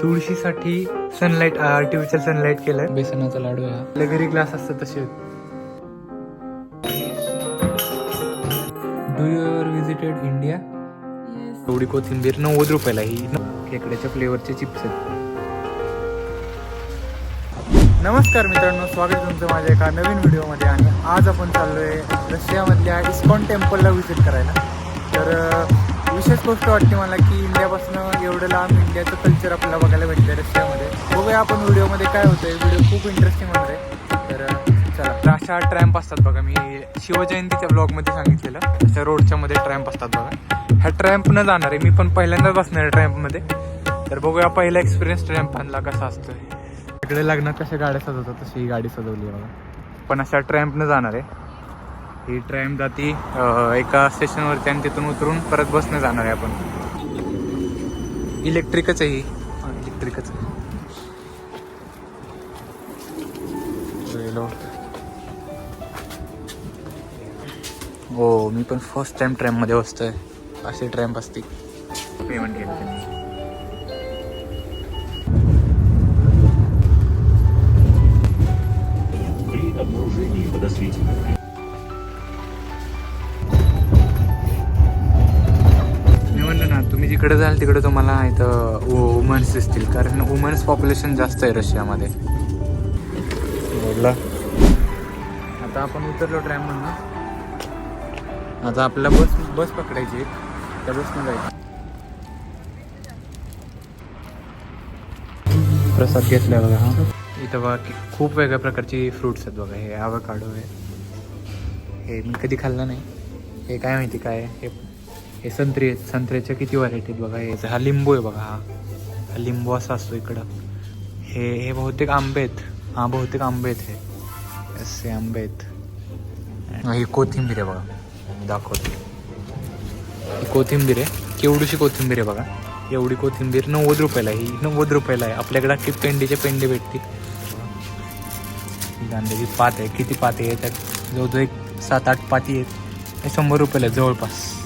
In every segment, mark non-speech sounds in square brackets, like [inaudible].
तुळशीसाठी sunlight artificial sunlight केलंय. बेसनाचा लाडू आहे आपल्या घरी ग्लास असतात तसे. Do you ever visited India एवढी कोथिंबीर नव्वद रुपयाला ही खेकड्याच्या फ्लेवरचे चिप्स आहेत. नमस्कार मित्रांनो स्वागत आहे तुमचं माझ्या एका नवीन व्हिडिओमध्ये आणि आज आपण चाललोय रशियामधल्या इस्कॉन टेम्पलला व्हिजिट करायला. तर विशेष गोष्ट वाटते मला की इंडियापासून एवढं लांब इंडियाचं कल्चर आपल्याला बघायला भेटतं रशियामध्ये. बघूया आपण व्हिडिओमध्ये काय होतंय. व्हिडिओ खूप इंटरेस्टिंग होणार आहे. तर चला. तर अशा ट्रॅम्प असतात बघा. मी शिवजयंतीच्या ब्लॉगमध्ये सांगितलेलं. अशा रोडच्या मध्ये ट्रॅम्प असतात बघा. ह्या ट्रॅम्प न जाणार आहे मी पण पहिल्यांदाच बसणार आहे ट्रॅम्पमध्ये तर बघूया पहिला एक्सपिरियन्स ट्रॅम्प आणला कसा असतोय. इकडे लग्नात कशा गाड्या सजवतात तशी ही गाडी सजवली आहे बघा. पण अशा ट्रॅम्पनं जाणार आहे ही ट्रॅम्प जाती अं, एका स्टेशनवरती आणि तिथून उतरून परत बसनं जाणार आहे आपण इलेक्ट्रिकच आहे ही इलेक्ट्रिकच आहे गेलो हो मी पण फर्स्ट टाइम ट्रॅममध्ये बसतोय अशी ट्रॅम्प असते पेमेंट केलं त्यांनी При обнаружении подозрительных जिकडे जाल तिकडे तुम्हाला इथं वुमन्स दिसतील. कारण वुमन्स पॉप्युलेशन जास्त आहे रशियामध्ये. बोलला आता आपण उतरलो ट्रॅम म्हणून आता आपल्याला बस बस पकडायची. त्या बसनं जायचं. प्रसाद घेतलाय बघा हा. इथं बघा खूप वेगळ्या प्रकारची फ्रुट्स आहेत बघा. हे आवकाडो आहे. हे मी कधी खाल्लं नाही. हे काय माहिती काय? हे हे संत्री आहेत संत्र्याच्या किती व्हरायटी आहेत बघा हे हा लिंबू आहे बघा हा. हा लिंबू असा असतो इकडं. हे हे बहुतेक आंबे आहेत. हा बहुतेक आंबे आहेत हे. असे आंबे आहेत. ही कोथिंबीर आहे बघा. मी दाखवतो. ही कोथिंबीर आहे. केवढीशी कोथिंबीर आहे बघा. एवढी कोथिंबीर नव्वद रुपयाला आहे. ही नव्वद रुपयाला आहे. आपल्याकडे अख्खी पेंडीचे पेंडे भेटतील. कांद्याची पात आहे. किती पाती आहे त्यात जवळजवळ एक सात आठ पाती आहेत. हे शंभर रुपयाला आहे जवळपास.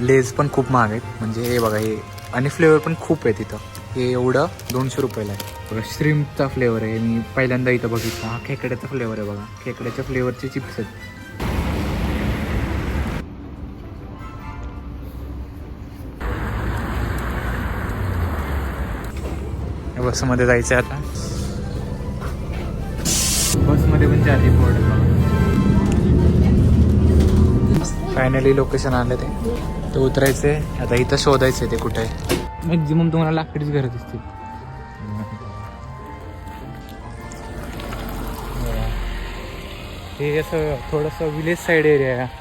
लेज पण खूप महाग आहेत. म्हणजे हे बघा हे आणि फ्लेवर पण खूप आहे तिथं. हे एवढं दोनशे रुपयाला आहे. बघा श्रीमचा फ्लेवर आहे. मी पहिल्यांदा इथं बघितलं. हा खेकड्याचा फ्लेवर आहे बघा. खेकड्याच्या फ्लेवरचे चिप्स आहेत. बसमध्ये जायचं आहे आता. बसमध्ये पण चार्जिंग बोर्ड बघा फायनली लोकेशन आलं ते. उतरायचं आहे आता इथं शोधायचं ते कुठे आहे. मॅक्झिमम तुम्हाला लाकडीच घरं दिसतील हे असं थोडंसं विलेज साईड एरिया आहे.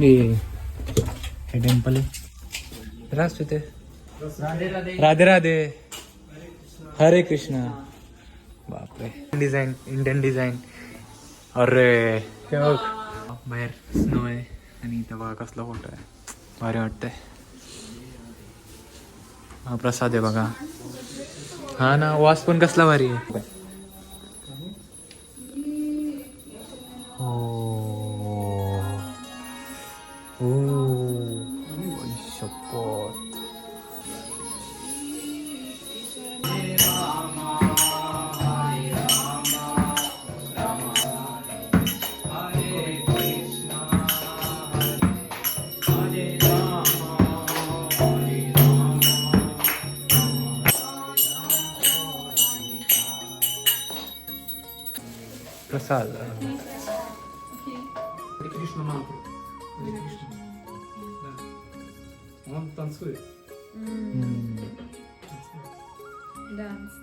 हे टेम्पल आहे. राष्ट्र ते राधे राधे। हरे कृष्ण। बापरे। डिझाईन इंडियन डिझाईन अरे बाहेर स्नो आहे आणि इथं बघा कसला फ़ोटो आहे भारी वाटतंय हा, प्रसाद आहे बघा हा ना वास पण कसला भारी आहे ओ शपथ प्रसाद Hare Krishna mantra. Hare Krishna. Да. Он танцует. हम्म. Dance.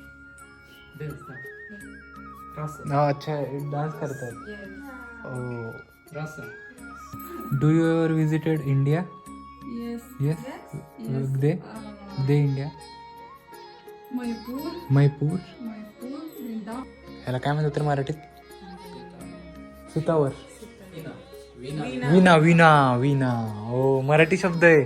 Дэнс, да. Раса. हा अच्छा डान्स करतात Yes. O Раса. Do you ever visited India Yes. Yes Yes. They Uh, they India Maypur. Mayapur Maypur. Vrindavan. ह्याला काय म्हणतात तर मराठीत सुतावर. विना विना विना हो मराठी शब्द आहे.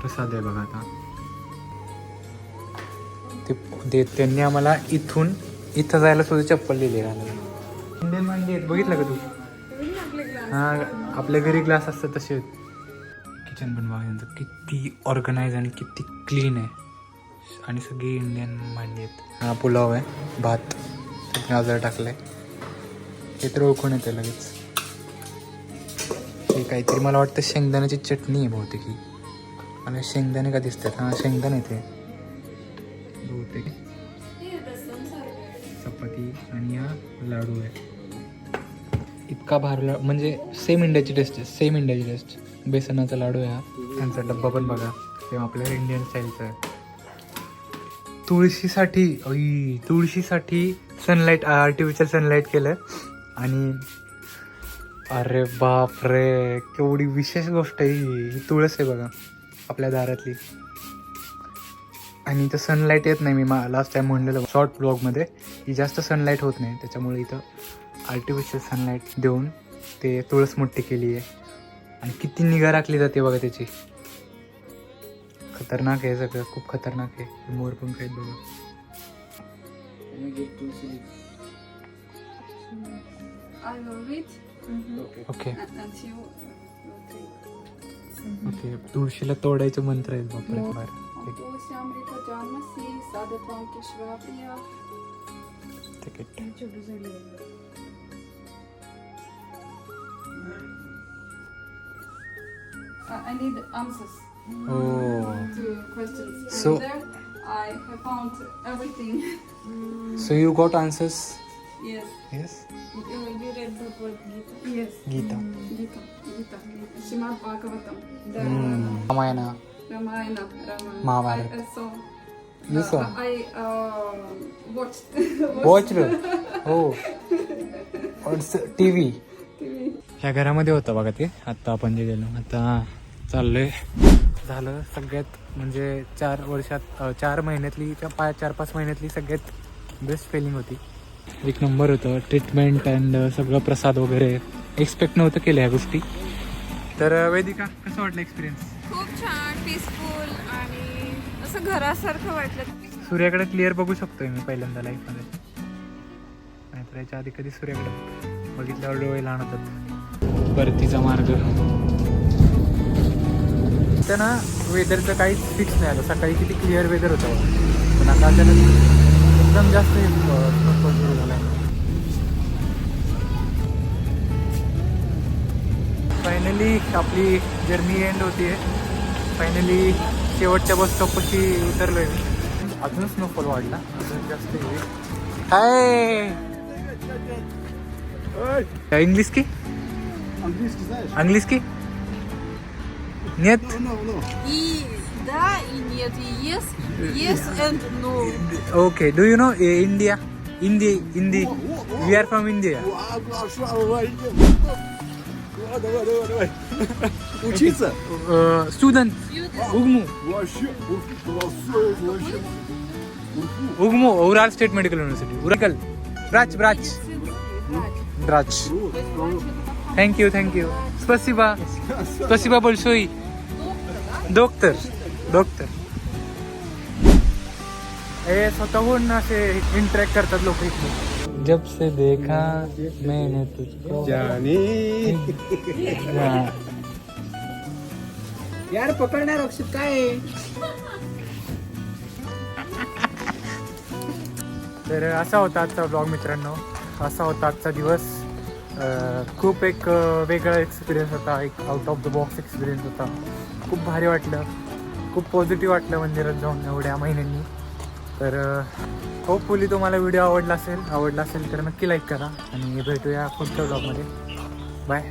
प्रसाद आहे बघा आता. ते त्यांनी आम्हाला इथून इथं जायला सुद्धा चप्पल दिली इंडियन आहेत बघितलं का तू? हा आपल्या घरी ग्लास असतात तसे. किचन पण बघा यांचं किती ऑर्गनाईज आणि किती क्लीन आहे. आणि सगळी इंडियन मांडी आहेत. हा पुलाव आहे भात. गाजर टाकलंय. हे तर ओळखून येते लगेच. हे काहीतरी मला वाटतं शेंगदाण्याची चटणी आहे बहुतेक ही. आणि शेंगदाणे का दिसतात? हा शेंगदाणे ते बहुतेक. चपाती आणि हा लाडू आहे. इतका भारला म्हणजे सेम इंडियाची टेस्ट आहे सेम इंडियाची टेस्ट बेसनाचा लाडू आहे हा. त्यांचा डब्बा पण बघा सेम आपल्या इंडियन स्टाईलचा आहे. तुळशीसाठी अई तुळशीसाठी सनलाईट आर्टिफिशियल सनलाईट केलं आणि अरे बाप रे केवढी विशेष गोष्ट आहे ही. तुळस आहे बघा आपल्या दारातली. आणि इथं सनलाईट येत नाही मी मा लास्ट टाईम म्हणलेलं शॉर्ट ब्लॉगमध्ये ही जास्त सनलाईट होत नाही त्याच्यामुळे इथं आर्टिफिशियल सनलाईट देऊन ते तुळस मोठी केली आहे. आणि किती निगा राखली जाते बघा त्याची. खतरनाक आहे सगळं खूप खतरनाक आहे. मोर पण आहेत बघा ओके. ओके तुळशीला तोडायचे मंत्र आहेत बापरे बरं ठीक. तुलसी Uh, I need answers oh. to questions. And So- there I have found everything. Mm. So you got answers? yes, Yes. You, you read the word Gita? yes. Gita. Gita, Gita, Gita. Shrimad Bhagavatam, the Ramayana. Ramayana, Ramayana. Mahabharata. I, I saw. You saw? Uh, I uh, watched. [laughs] Watched. Watch. [laughs] Oh. On TV. ह्या घरामध्ये होतं बघा ते. आत्ता आपण जे गेलो आता चाललोय. झालं सगळ्यात म्हणजे चार वर्षात चार महिन्यातली किंवा पाच चार पाच महिन्यातली सगळ्यात बेस्ट फिलिंग होती. एक नंबर होतं ट्रीटमेंट अँड सगळं प्रसाद वगैरे. एक्सपेक्ट नव्हतं केलं ह्या गोष्टी. तर वेदिका कसं वाटलं एक्सपिरियन्स खूप छान पीसफुल आणि असं घरासारखं वाटलं. सूर्याकडे क्लिअर बघू शकतोय मी पहिल्यांदा लाईफमध्ये नाहीतर याच्या आधी कधी सूर्याकडे बघितल्यावर डोळे लहान होतात. परतीचा मार्ग. तर ना वेदरचं काहीच फिक्स नाही आलं. सकाळी किती क्लिअर वेदर होतं पण आता अचानक एकदम जास्त सुरू झाला फायनली आपली जर्नी एंड होती फायनली शेवटच्या बस स्टॉपशी उतरलो आहे अजून स्नोफॉल वाढला. अजून जास्त हाय! इंग्लिश की? Английский знаешь? Английский? Нет? No, no, no. И да, и нет, и yes, yes and no. Okay, do you know India? India, India. We are from India. Учиться? Студент. Угму. Вообще, вообще, вообще. Угму, Урал State Medical University. Уракл. Брач, брач. Брач. Брач. thank you thank you спасибо спасибо большое doctor doctor हे स्वतःहून असे इंटरॅक्ट करतात लोक इथे जब से देखा मैंने तुझको जाने हाँ. यार पकडणार अक्षित काय तर असा होता आजचा ब्लॉग मित्रांनो असा होता आजचा दिवस अं, खूप एक वेगळा एक्सपिरियन्स होता एक out of the box experience होता. खूप भारी वाटलं. खूप पॉझिटिव्ह वाटलं मंदिरात जाऊन एवढ्या महिन्यांनी. तर होपफुली तुम्हाला व्हिडिओ आवडला असेल आवडला असेल तर नक्की लाईक करा. आणि भेटूया पुढच्या ब्लॉगमध्ये बाय